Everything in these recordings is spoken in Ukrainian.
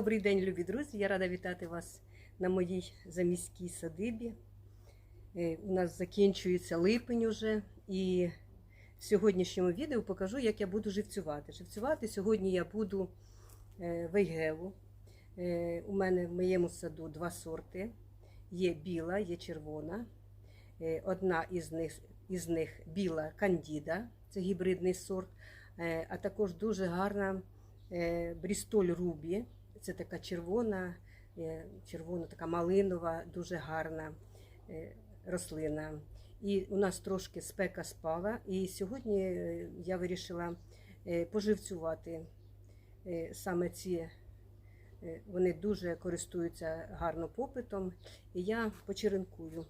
Добрий день, любі друзі! Я рада вітати вас на моїй заміській садибі. Е, У нас закінчується липень уже, і в сьогоднішньому відео покажу, як я буду живцювати. Живцювати сьогодні я буду е, вейгеву. Е, У мене в моєму саду два сорти. Є біла, є червона. Одна із них, із них біла кандіда, це гібридний сорт, а також дуже гарна Брістоль Рубі. Це така червона, е, червона, така малинова, дуже гарна е, рослина. І у нас трошки спека спала. І сьогодні е, я вирішила поживцювати саме ці. Вони дуже користуються гарно попитом. І я почеренкую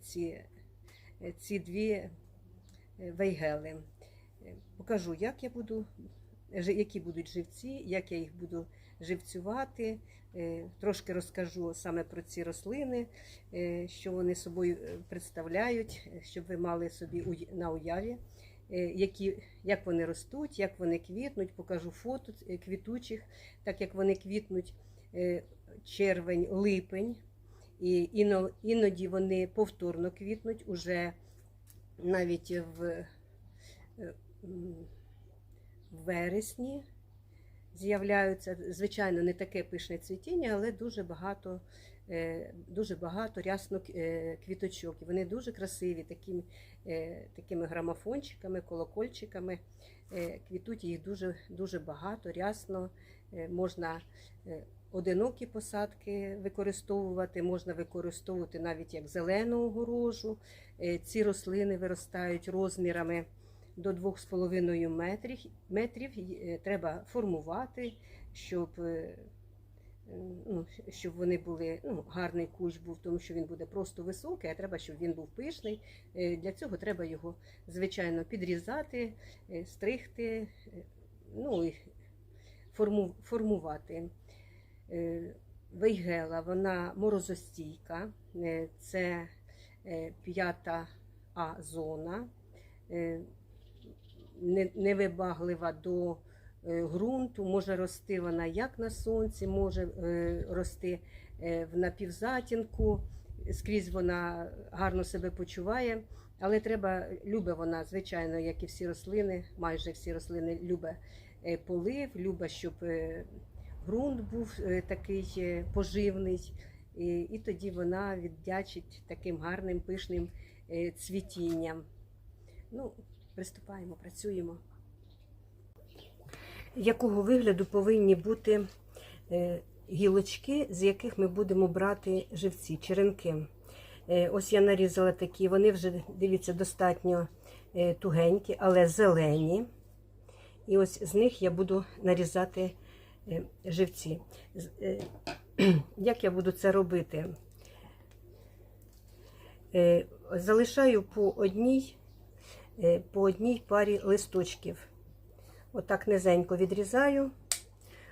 ці, ці дві вейгели. Покажу, як я буду, які будуть живці, як я їх буду живцювати. Е, Трошки розкажу саме про ці рослини, е, що вони собою е, представляють, щоб ви мали собі на уяві, які, як вони ростуть, як вони квітнуть. Покажу фото квітучих, так як вони квітнуть червень, липень. І іноді вони повторно квітнуть уже навіть в в вересні з'являються, звичайно, не таке пишне цвітіння, але дуже багато, е, дуже багато рясно е, квіточок. Вони дуже красиві, такими, е, такими грамофончиками, колокольчиками. Квітуть їх дуже, дуже багато, рясно. Можна одинокі посадки використовувати, можна використовувати навіть як зелену огорожу. Ці рослини виростають розмірами до 2,5 метрів. метрів. Е, Треба формувати, щоб, е, ну, щоб вони були, ну, гарний кущ був, тому що він буде просто високий, а треба, щоб він був пишний. Е, Для цього треба його, звичайно, підрізати, стригти, ну і форму, формувати. Вейгела, вона морозостійка, це п'ята А зона, невибаглива до е, ґрунту, може рости вона як на сонці, може е, рости е, в напівзатінку, скрізь вона гарно себе почуває, але треба, любить вона, звичайно, як і всі рослини, майже всі рослини любить е, полив, любить, щоб ґрунт був такий поживний, і, і тоді вона віддячить таким гарним пишним цвітінням. Ну, приступаємо, працюємо. Якого вигляду повинні бути е, гілочки, з яких ми будемо брати живці, черенки? Е, ось я нарізала такі, вони вже, дивіться, достатньо е, тугенькі, але зелені. І ось з них я буду нарізати живці. Як я буду це робити? Залишаю по одній, по одній парі листочків. Отак низенько відрізаю.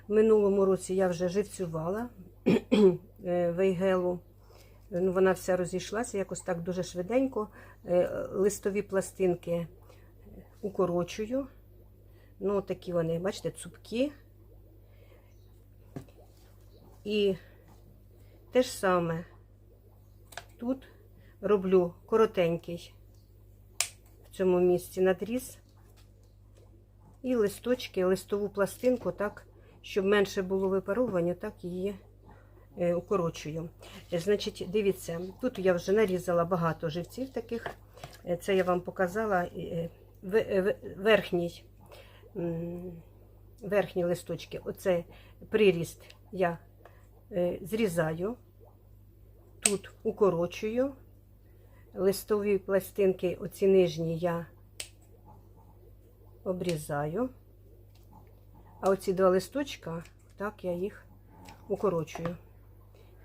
В минулому році я вже живцювала е, вейгелу. Ну, Вона вся розійшлася, якось так дуже швиденько. Е, Листові пластинки укорочую. Ну, такі вони, бачите, цупкі. І те ж саме тут роблю коротенький цьому місці надріз. І листочки, листову пластинку, так, щоб менше було випаровування, так її е, укорочую. Е, Значить, дивіться, тут я вже нарізала багато живців таких. Е, Це я вам показала. Верхній, верхні листочки, оце приріст я зрізаю, тут укорочую. Листові пластинки, оці нижні я обрізаю. А оці два листочка, так я їх укорочую.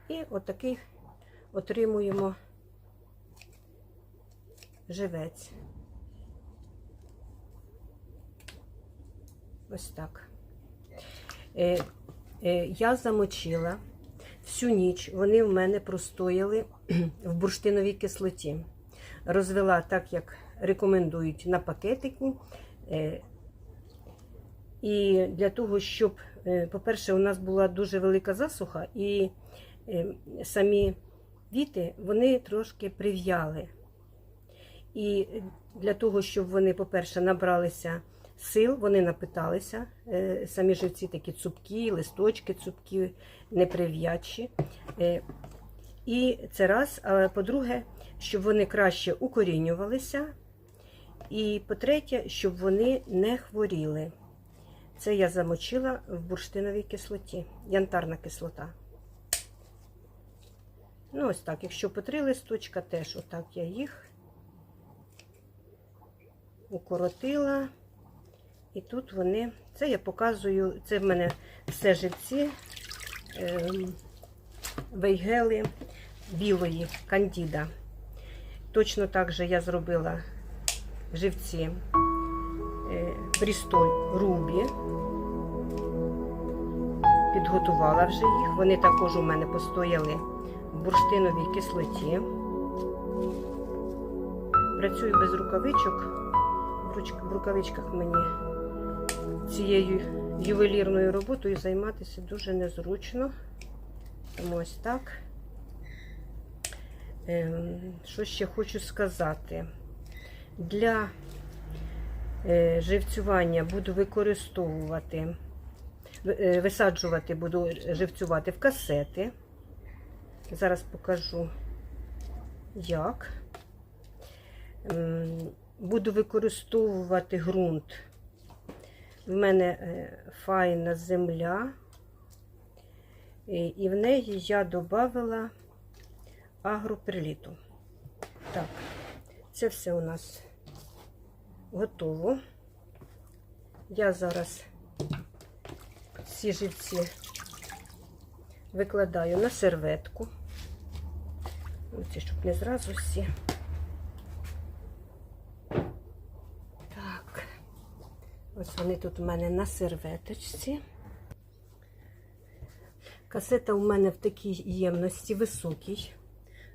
І отакий отримуємо живець. Ось так. Е, е, я замочила всю ніч, вони в мене простояли в бурштиновій кислоті. Розвела так, як рекомендують на пакетику. Е, І для того, щоб, е, по-перше, у нас була дуже велика засуха, і е, самі віти вони трошки прив'яли. І для того, щоб вони, по-перше, набралися сил, вони напиталися. Е, Самі живці такі цупкі, листочки цупкі, неприв'ячі. Е, І це раз. А по-друге, щоб вони краще укорінювалися. І по-третє, щоб вони не хворіли. Це я замочила в бурштиновій кислоті, янтарна кислота. Ну, ось так. Якщо по три листочка, теж отак я їх укоротила. І тут вони, це я показую, це в мене все живці ем, вейгели білої кандіда. Точно так же я зробила живці е, Брістоль Рубі. Підготувала вже їх. Вони також у мене постояли в бурштиновій кислоті. Працюю без рукавичок. В рукавичках мені цією ювелірною роботою займатися дуже незручно. Тому ось так. Ем, Що ще хочу сказати? Для е, живцювання буду використовувати, е, висаджувати буду живцювати в касети. Зараз покажу, як. Ем, Буду використовувати ґрунт. В мене е, файна земля, і в неї я додавала агроперліту. Так, це все у нас готово. Я зараз ці живці викладаю на серветку. Оці, щоб не зразу всі. Так, ось вони тут у мене на серветочці. Касета у мене в такій ємності високій,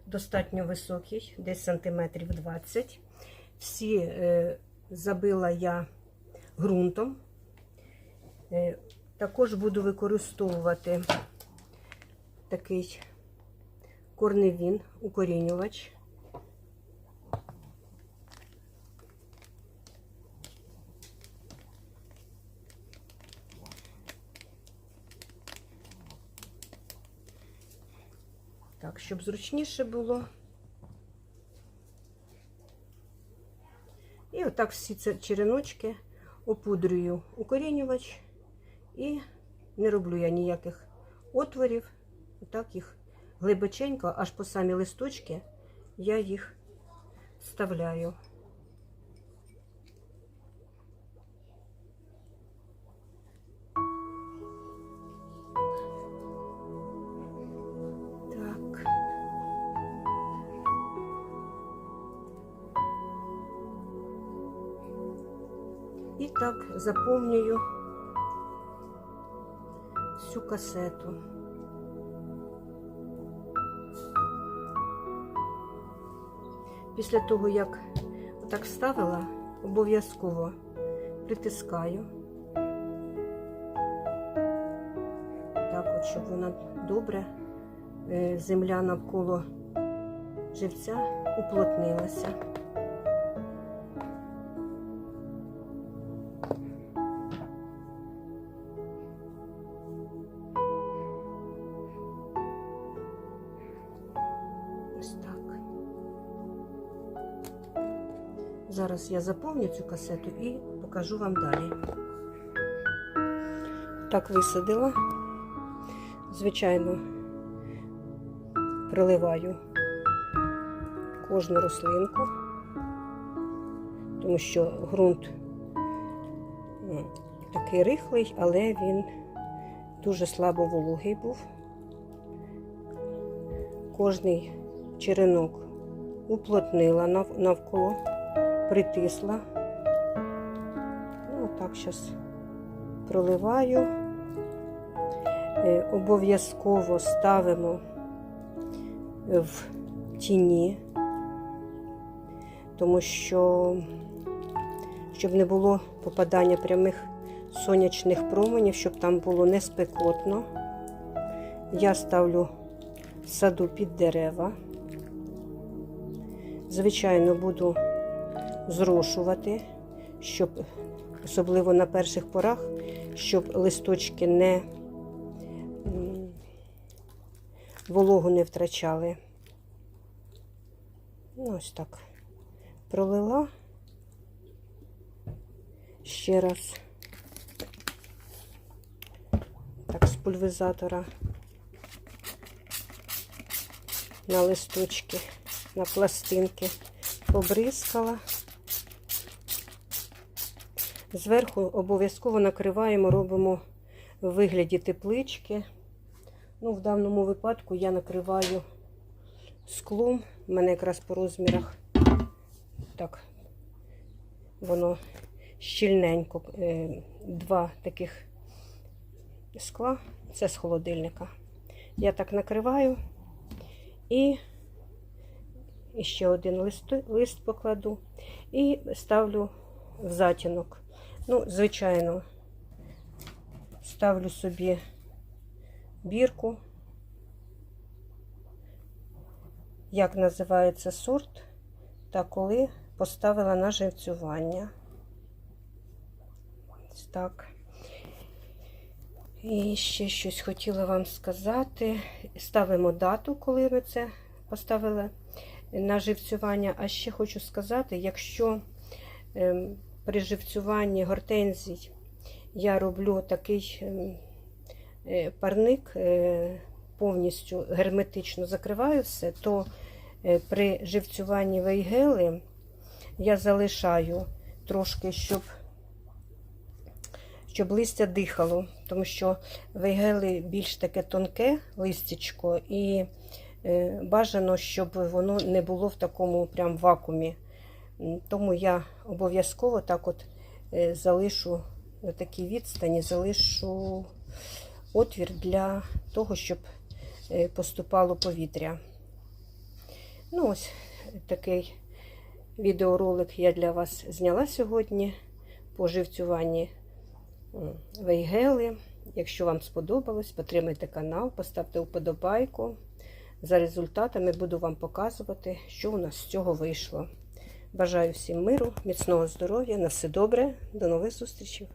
достатньо високий, десь сантиметрів 20. Всі е, забила я ґрунтом. Е, також буду використовувати такий корневін, укорінювач. Так, щоб зручніше було. І отак всі ці череночки опудрюю укорінювач і не роблю я ніяких отворів. Отак їх глибоченько, аж по самі листочки я їх вставляю. І так заповнюю всю касету. Після того, як отак вставила, обов'язково притискаю. Так от, щоб вона добре, е, земля навколо живця уплотнилася. Я заповню цю касету і покажу вам далі. Так висадила. Звичайно, приливаю кожну рослинку, тому що ґрунт такий рихлий, але він дуже слабо вологий був. Кожний черенок уплотнила навколо, притисла. Ну, так зараз проливаю. Е, Обов'язково ставимо в тіні, тому що, щоб не було попадання прямих сонячних променів, щоб там було не спекотно. Я ставлю саду під дерева. Звичайно, буду зрошувати, щоб, особливо на перших порах, щоб листочки не вологу не втрачали. Ну, ось так пролила. Ще раз. Так, з пульверизатора на листочки, на пластинки побризкала. Зверху обов'язково накриваємо, робимо в вигляді теплички. Ну, в даному випадку я накриваю склом. У мене якраз по розмірах так воно щільненько. Е, Два таких скла. Це з холодильника. Я так накриваю і ще один лист покладу і ставлю в затінок. Ну, звичайно, ставлю собі бірку. Як називається сорт, та коли поставила на живцювання. Ось так. І ще щось хотіла вам сказати. Ставимо дату, коли ми це поставили на живцювання. А ще хочу сказати, якщо ем, при живцюванні гортензій я роблю такий ем, е, парник, е, повністю герметично закриваю все, то е, при живцюванні вейгели я залишаю трошки, щоб щоб листя дихало, тому що вейгели більш таке тонке листячко, і бажано, щоб воно не було в такому прям вакуумі. Тому я обов'язково так от е, залишу на такій відстані, залишу отвір для того, щоб е, поступало повітря. Ну, ось такий відеоролик я для вас зняла сьогодні по живцюванні вейгели. Якщо вам сподобалось, підтримайте канал, поставте вподобайку. За результатами буду вам показувати, що у нас з цього вийшло. Бажаю всім миру, міцного здоров'я, на все добре, до нових зустрічей!